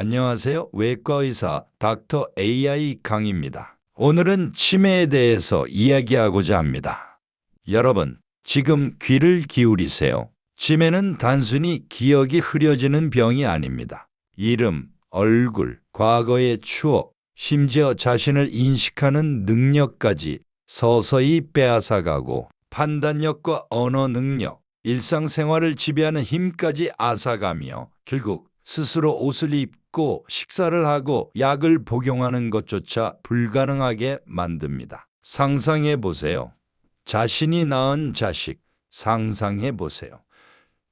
안녕하세요. 외과 의사 닥터 AI 강입니다. 오늘은 치매에 대해서 이야기하고자 합니다. 여러분, 지금 귀를 기울이세요. 치매는 단순히 기억이 흐려지는 병이 아닙니다. 이름, 얼굴, 과거의 추억, 심지어 자신을 인식하는 능력까지 서서히 빼앗아가고 판단력과 언어 능력, 일상생활을 지배하는 힘까지 앗아가며 결국 스스로 옷을 입 고 식사를 하고 약을 복용하는 것조차 불가능하게 만듭니다. 상상해 보세요. 자신이 낳은 자식 상상해 보세요.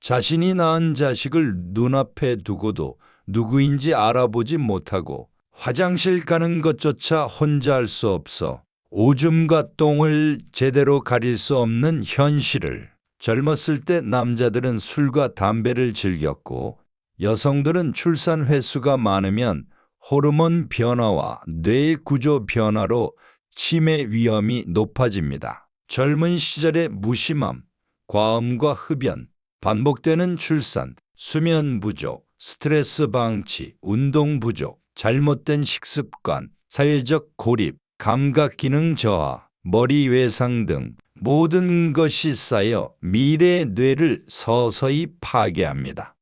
자신이 낳은 자식을 눈앞에 두고도 누구인지 알아보지 못하고 화장실 가는 것조차 혼자 할 수 없어 오줌과 똥을 제대로 가릴 수 없는 현실을 젊었을 때 남자들은 술과 담배를 즐겼고 여성들은 출산 횟수가 많으면 호르몬 변화와 뇌 구조 변화로 치매 위험이 높아집니다. 젊은 시절의 무심함, 과음과 흡연, 반복되는 출산, 수면 부족, 스트레스 방치, 운동 부족, 잘못된 식습관, 사회적 고립, 감각 기능 저하, 머리 외상 등 모든 것이 쌓여 미래의 뇌를 서서히 파괴합니다.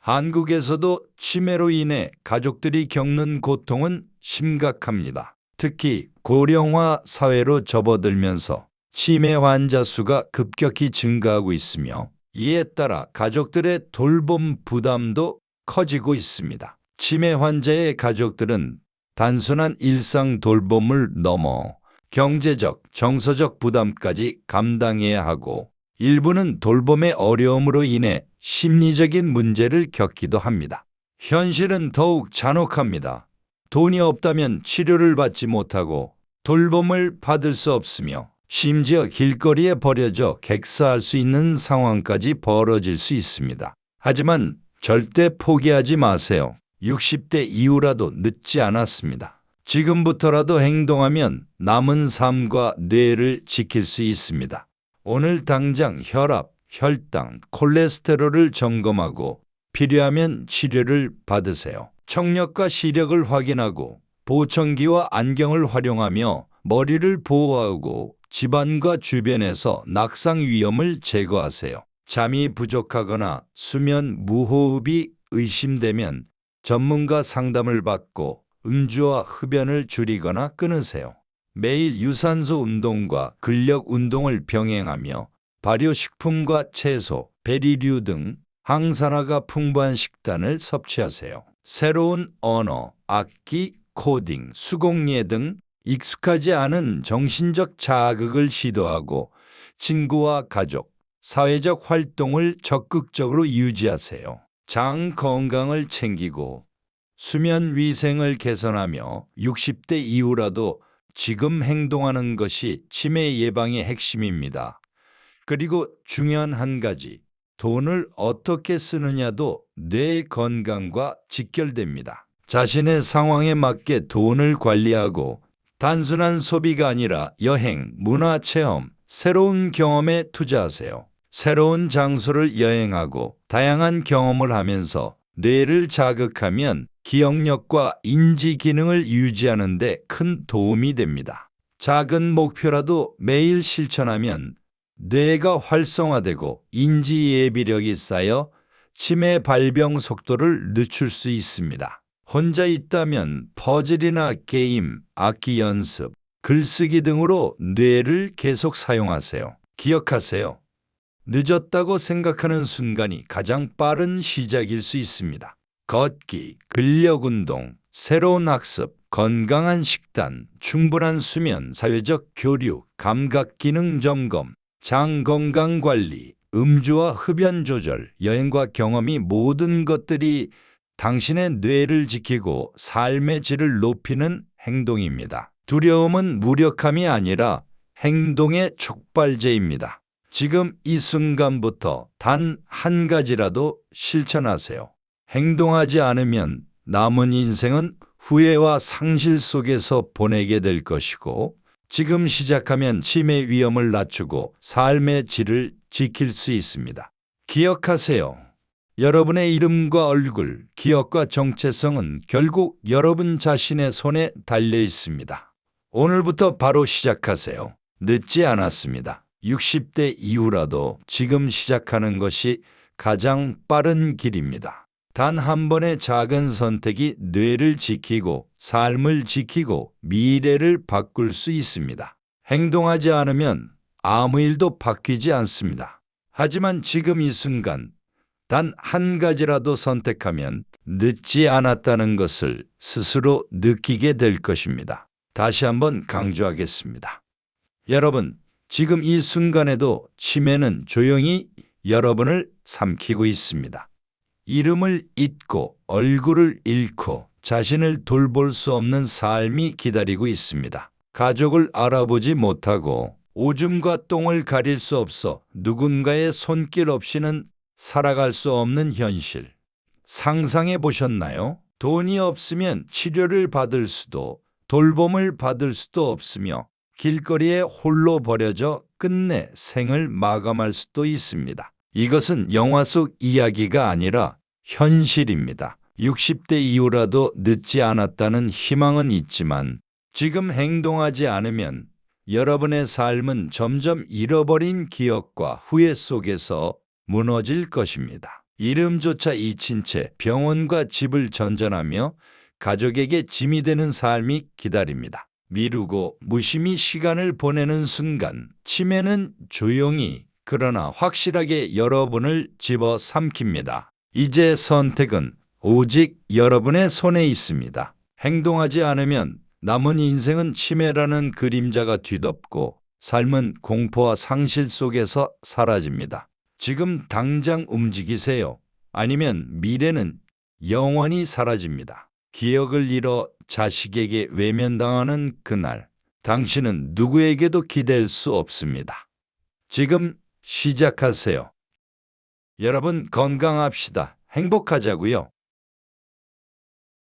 한국에서도 치매로 인해 가족들이 겪는 고통은 심각합니다. 특히 고령화 사회로 접어들면서 치매 환자 수가 급격히 증가하고 있으며 이에 따라 가족들의 돌봄 부담도 커지고 있습니다. 치매 환자의 가족들은 단순한 일상 돌봄을 넘어 경제적, 정서적 부담까지 감당해야 하고 일부는 돌봄의 어려움으로 인해 심리적인 문제를 겪기도 합니다. 현실은 더욱 잔혹합니다. 돈이 없다면 치료를 받지 못하고 돌봄을 받을 수 없으며 심지어 길거리에 버려져 객사할 수 있는 상황까지 벌어질 수 있습니다. 하지만 절대 포기하지 마세요. 60대 이후라도 늦지 않았습니다. 지금부터라도 행동하면 남은 삶과 뇌를 지킬 수 있습니다. 오늘 당장 혈압, 혈당, 콜레스테롤을 점검하고 필요하면 치료를 받으세요. 청력과 시력을 확인하고 보청기와 안경을 활용하며 머리를 보호하고 집안과 주변에서 낙상 위험을 제거하세요. 잠이 부족하거나 수면 무호흡이 의심되면 전문가 상담을 받고 음주와 흡연을 줄이거나 끊으세요. 매일 유산소 운동과 근력 운동을 병행하며 발효식품과 채소, 베리류 등 항산화가 풍부한 식단을 섭취하세요. 새로운 언어, 악기, 코딩, 수공예 등 익숙하지 않은 정신적 자극을 시도하고 친구와 가족, 사회적 활동을 적극적으로 유지하세요. 장 건강을 챙기고 수면 위생을 개선하며 60대 이후라도 지금 행동하는 것이 치매 예방의 핵심입니다. 그리고 중요한 한 가지, 돈을 어떻게 쓰느냐도 뇌 건강과 직결됩니다. 자신의 상황에 맞게 돈을 관리하고 단순한 소비가 아니라 여행, 문화 체험, 새로운 경험에 투자하세요. 새로운 장소를 여행하고 다양한 경험을 하면서 뇌를 자극하면 기억력과 인지 기능을 유지하는 데 큰 도움이 됩니다. 작은 목표라도 매일 실천하면 뇌가 활성화되고 인지 예비력이 쌓여 치매 발병 속도를 늦출 수 있습니다. 혼자 있다면 퍼즐이나 게임, 악기 연습, 글쓰기 등으로 뇌를 계속 사용하세요. 기억하세요. 늦었다고 생각하는 순간이 가장 빠른 시작일 수 있습니다. 걷기, 근력 운동, 새로운 학습, 건강한 식단, 충분한 수면, 사회적 교류, 감각 기능 점검, 장 건강 관리, 음주와 흡연 조절, 여행과 경험이 모든 것들이 당신의 뇌를 지키고 삶의 질을 높이는 행동입니다. 두려움은 무력함이 아니라 행동의 촉발제입니다. 지금 이 순간부터 단 한 가지라도 실천하세요. 행동하지 않으면 남은 인생은 후회와 상실 속에서 보내게 될 것이고 지금 시작하면 치매 위험을 낮추고 삶의 질을 지킬 수 있습니다. 기억하세요. 여러분의 이름과 얼굴, 기억과 정체성은 결국 여러분 자신의 손에 달려 있습니다. 오늘부터 바로 시작하세요. 늦지 않았습니다. 60대 이후라도 지금 시작하는 것이 가장 빠른 길입니다. 단 한 번의 작은 선택이 뇌를 지키고 삶을 지키고 미래를 바꿀 수 있습니다. 행동하지 않으면 아무 일도 바뀌지 않습니다. 하지만 지금 이 순간 단 한 가지라도 선택하면 늦지 않았다는 것을 스스로 느끼게 될 것입니다. 다시 한번 강조하겠습니다. 여러분, 지금 이 순간에도 치매는 조용히 여러분을 삼키고 있습니다. 이름을 잊고 얼굴을 잃고 자신을 돌볼 수 없는 삶이 기다리고 있습니다. 가족을 알아보지 못하고 오줌과 똥을 가릴 수 없어 누군가의 손길 없이는 살아갈 수 없는 현실. 상상해 보셨나요? 돈이 없으면 치료를 받을 수도 돌봄을 받을 수도 없으며 길거리에 홀로 버려져 끝내 생을 마감할 수도 있습니다. 이것은 영화 속 이야기가 아니라 현실입니다. 60대 이후라도 늦지 않았다는 희망은 있지만 지금 행동하지 않으면 여러분의 삶은 점점 잃어버린 기억과 후회 속에서 무너질 것입니다. 이름조차 잊힌 채 병원과 집을 전전하며 가족에게 짐이 되는 삶이 기다립니다. 미루고 무심히 시간을 보내는 순간 치매는 조용히 그러나 확실하게 여러분을 집어 삼킵니다. 이제 선택은 오직 여러분의 손에 있습니다. 행동하지 않으면 남은 인생은 치매라는 그림자가 뒤덮고 삶은 공포와 상실 속에서 사라집니다. 지금 당장 움직이세요. 아니면 미래는 영원히 사라집니다. 기억을 잃어 자식에게 외면당하는 그날, 당신은 누구에게도 기댈 수 없습니다. 지금 시작하세요. 여러분 건강합시다. 행복하자고요.